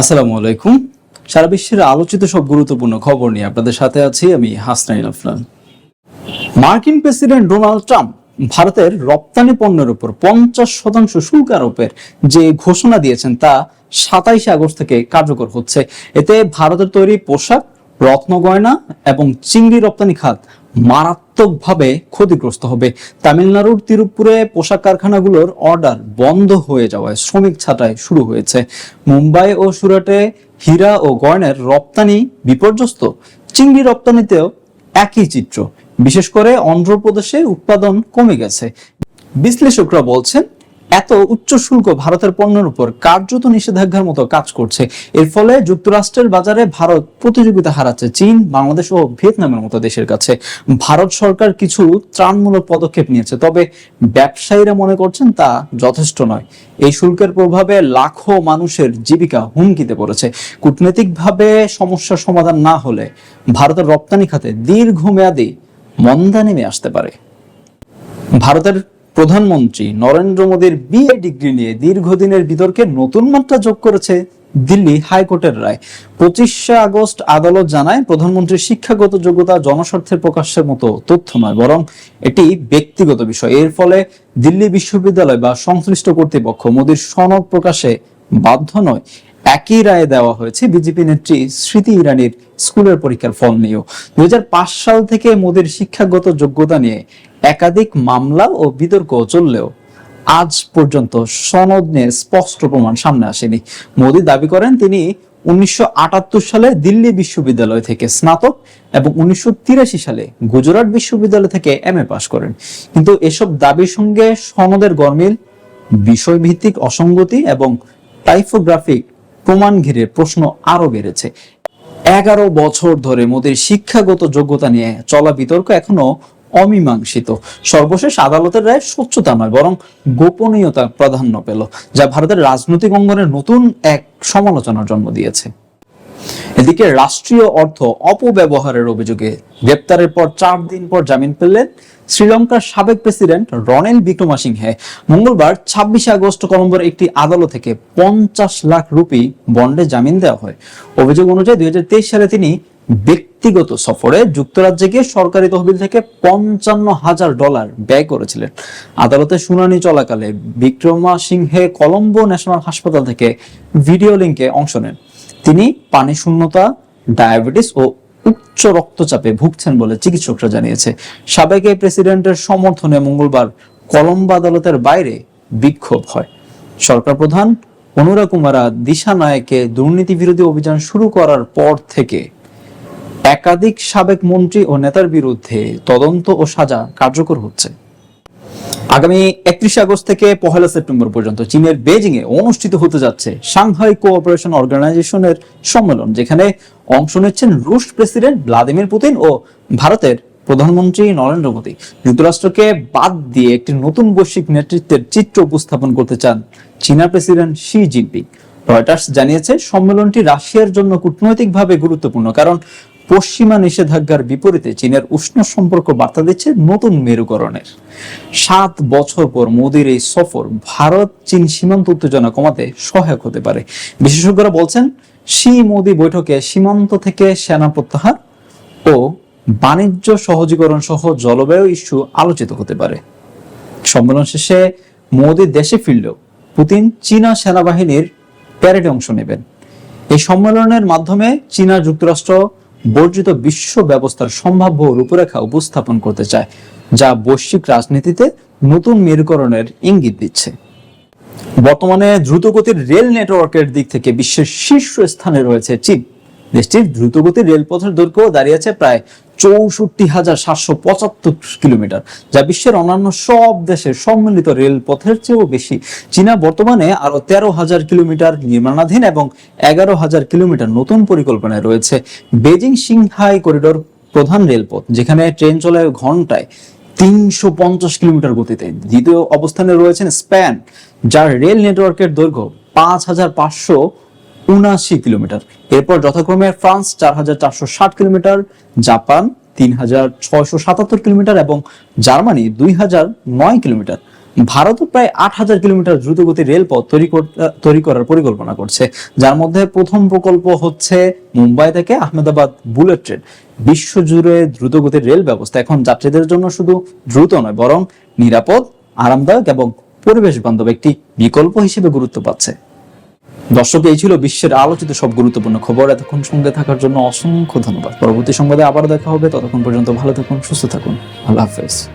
আসসালামু আলাইকুম। সারা বিশ্বের আলোচিত সব গুরুত্বপূর্ণ খবর নিয়ে আপনাদের সাথে আছি আমি হাসনাইন আফরান মার্কিন প্রেসিডেন্ট ডোনাল্ড ট্রাম্প ভারতের রপ্তানি পণ্যের উপর পঞ্চাশ শতাংশ শুল্ক আরোপের যে ঘোষণা দিয়েছেন তা সাতাইশে আগস্ট থেকে কার্যকর হচ্ছে। এতে ভারতের তৈরি পোশাক রত্ন গয়না এবং চিংড়ি রপ্তানি খাত মারাত্মকভাবে ক্ষতিগ্রস্ত হবে। তামিলনাড়ুর তিরুপুরে পোশাক কারখানাগুলোর অর্ডার বন্ধ হয়ে যাওয়ায় শ্রমিক ছাঁটাই শুরু হয়েছে। মুম্বাই ও সুরাটে হীরা ও গয়নার রপ্তানি বিপর্যস্ত। চিংড়ি রপ্তানিতেও একই চিত্র। বিশেষ করে অন্ধ্রপ্রদেশে উৎপাদন কমে গেছে। বিশ্লেষকরা বলছেন এত উচ্চ শুল্ক ভারতের পণ্যের উপর কার্যত নিষেধাজ্ঞার মতো কাজ করছে। এর ফলে যুক্তরাষ্ট্রের বাজারে ভারত প্রতিযোগিতা হারাচ্ছে চীন, বাংলাদেশ ও ভিয়েতনামের মতো দেশের কাছে। ভারত সরকার কিছু ত্রাণমূলক পদক্ষেপ নিয়েছে, তবে ব্যবসায়ীরা মনে করছেন তা যথেষ্ট নয়। এই শুল্কের প্রভাবে লাখো মানুষের জীবিকা হুমকিতে পড়েছে। কূটনৈতিকভাবে সমস্যার সমাধান না হলে ভারতের রপ্তানি খাতে দীর্ঘমেয়াদী মন্দা নেমে আসতে পারে। ভারতের প্রধানমন্ত্রী নরেন্দ্র মোদীর বিএ ডিগ্রি নিয়ে দীর্ঘদিনের বিতর্কে নতুন মাত্রা যোগ করেছে দিল্লি হাইকোর্টের রায়। পঁচিশে আগস্ট আদালত জানায়, প্রধানমন্ত্রীর শিক্ষাগত যোগ্যতা জনস্বার্থের প্রকাশের মতো তথ্য নয়, বরং এটি ব্যক্তিগত বিষয়। এর ফলে দিল্লি বিশ্ববিদ্যালয় বা সংশ্লিষ্ট কর্তৃপক্ষ মোদীর সনদ প্রকাশে বাধ্য নয়। একই রায়ে দেওয়া হয়েছে বিজেপি নেত্রী স্মৃতি ইরানির স্কুলের পরীক্ষার ফল নিয়েও। দুই সাল থেকে মোদীর শিক্ষাগত যোগ্যতা নিয়ে একাধিক মামলা ও বিতর্ক চললেও আজ পর্যন্ত সনদ নিয়ে স্পষ্ট প্রমাণ সামনে আসেনি। মোদী দাবি করেন, তিনি উনিশশো আটাত্তর সালে দিল্লি বিশ্ববিদ্যালয় থেকে স্নাতক এবং উনিশশো তিরাশি সালে গুজরাট বিশ্ববিদ্যালয় থেকে এম এ পাশ করেন। কিন্তু এসব দাবির সঙ্গে সনদের গরমিল বিষয়ভিত্তিক অসঙ্গতি এবং টাইপোগ্রাফিক প্রমাণ ঘিরে প্রশ্ন আরও বেড়েছে। এগারো বছর ধরে মোদীর শিক্ষাগত যোগ্যতা নিয়ে চলা বিতর্ক এখনও অমীমাংসিত। সর্বশেষ আদালতের রায় স্বচ্ছতা নয়, বরং গোপনীয়তা প্রাধান্য পেল, যা ভারতের রাজনৈতিক অঙ্গনের নতুন এক সমালোচনার জন্ম দিয়েছে। এদিকে রাষ্ট্রীয় অর্থ অপব্যবহারের অভিযোগে গ্রেপ্তারের পর চার দিন পর জামিন পেলেন শ্রীলঙ্কার সাবেক প্রেসিডেন্ট রনেল বিক্রমাসিংহে। মঙ্গলবার ছাব্বিশে আগস্ট কলম্বোর একটি আদালত থেকে পঞ্চাশ লাখ রুপি বন্ডে জামিন দেওয়া হয়। অভিযোগ অনুযায়ী দুই হাজার তেইশ সালে তিনি ব্যক্তিগত সফরে যুক্তরাজ্যে গিয়ে সরকারি তহবিল থেকে পঞ্চান্ন হাজার ডলার ব্যয় করেছিলেন। আদালতে শুনানি চলাকালে বিক্রমা সিংহে কলম্বো ন্যাশনাল হাসপাতাল থেকে ভিডিও লিঙ্কে অংশ নেন। তিনি পানি শূন্যতা, ডায়াবেটিস ও উচ্চ রক্তচাপে ভুগছেন বলে চিকিৎসকরা জানিয়েছে। সাবেক এই প্রেসিডেন্টের সমর্থনে মঙ্গলবার কলম্বো আদালতের বাইরে বিক্ষোভ হয়। সরকার প্রধান অনুরা কুমারা দিশা নায়কে দুর্নীতি বিরোধী অভিযান শুরু করার পর থেকে একাধিক সাবেক মন্ত্রী ও নেতার বিরুদ্ধে তদন্ত ও সাজা কার্যকর হচ্ছে। আগামী একত্রিশে আগস্ট থেকে পহেলা সেপ্টেম্বর পর্যন্ত চীনের বেজিং এ অনুষ্ঠিত হতে যাচ্ছে সাংহাই কোঅপারেশন অর্গানাইজেশনের সম্মেলন, যেখানে অংশ নিচ্ছেন রুশ প্রেসিডেন্ট ভ্লাদিমির পুতিন ও ভারতের প্রধানমন্ত্রী নরেন্দ্র মোদী। যুক্তরাষ্ট্রকে বাদ দিয়ে একটি নতুন বৈশ্বিক নেতৃত্বের চিত্র উপস্থাপন করতে চান চীনা প্রেসিডেন্ট শি জিনপিং। রয়টার্স জানিয়েছে, সম্মেলনটি রাশিয়ার জন্য কূটনৈতিকভাবে গুরুত্বপূর্ণ, কারণ পশ্চিমা নিষেধাজ্ঞার বিপরীতে চীনের উষ্ণ সম্পর্ক বার্তা দিচ্ছে নতুন মেরুকরণের। সাত বছর পর মোদীর এই সফর ভারত চীন সীমান্ত উত্তেজনা কমাতে সহায়ক হতে পারে। বিশেষজ্ঞরা বলছেন, শি মোদী বৈঠকে সীমান্ত থেকে সেনা প্রত্যাহার ও বাণিজ্য সহজীকরণ সহ জলবায়ু ইস্যু আলোচিত হতে পারে। সম্মেলন শেষে মোদী দেশে ফিরলেও পুতিন চীনা সেনাবাহিনীর প্যারেডে অংশ নেবেন। এই সম্মেলনের মাধ্যমে চীনা যুক্তরাষ্ট্র বর্জিত বিশ্ব ব্যবস্থার সম্ভাব্য রূপরেখা উপস্থাপন করতে চায়, যা বৈশ্বিক রাজনীতিতে নতুন মেরুকরণের ইঙ্গিত দিচ্ছে। বর্তমানে দ্রুতগতির রেল নেটওয়ার্কের দিক থেকে বিশ্বের শীর্ষ স্থানে রয়েছে চীন। দেশটির দ্রুতগতির রেলপথের দৈর্ঘ্য দাঁড়িয়েছে প্রায় চৌষট্টি হাজার সাতশো পঁচাত্তর কিলোমিটার, যা বিশ্বের অন্যান্য সব দেশের সম্মিলিত রেলপথের চেয়েও বেশি। চীনা বর্তমানে আরও তেরো হাজার কিলোমিটার নির্মাণাধীন এবং এগারো হাজার কিলোমিটার নতুন পরিকল্পনায় রয়েছে। বেজিং সিংহাই করিডোর প্রধান রেলপথ, যেখানে ট্রেন চলে ঘন্টায় তিনশো পঞ্চাশ কিলোমিটার গতিতে। দ্বিতীয় অবস্থানে রয়েছেন স্প্যান, যার রেল নেটওয়ার্কের দৈর্ঘ্য পাঁচ হাজার পাঁচশো উনাশি কিলোমিটার। এরপর যথাক্রমে ফ্রান্স চার হাজার চারশো ষাট কিলোমিটার, জাপান তিন হাজার ছয়শো সাতাত্তর কিলোমিটার এবং জার্মানি দুই হাজার নয় কিলোমিটার। ভারতও প্রায় আট হাজার কিলোমিটার দ্রুতগতির রেলপথ তৈরি তৈরি করার পরিকল্পনা করছে। যার মধ্যে প্রথম প্রকল্প হচ্ছে মুম্বাই থেকে আহমেদাবাদ বুলেট ট্রেন। বিশ্বজুড়ে দ্রুতগতির রেল ব্যবস্থা। এখন যাত্রীদের জন্য শুধু দ্রুত নয়, বরং নিরাপদ, আরামদায়ক এবং পরিবেশ বান্ধব একটি বিকল্প হিসেবে গুরুত্ব পাচ্ছে। দর্শক, এই ছিল বিশ্বের আলোচিত সব গুরুত্বপূর্ণ খবর। এতক্ষণ সঙ্গে থাকার জন্য অসংখ্য ধন্যবাদ। পরবর্তী সংবাদে আবার দেখা হবে। ততক্ষণ পর্যন্ত ভালো থাকুন, সুস্থ থাকুন। আল্লাহ হাফেজ।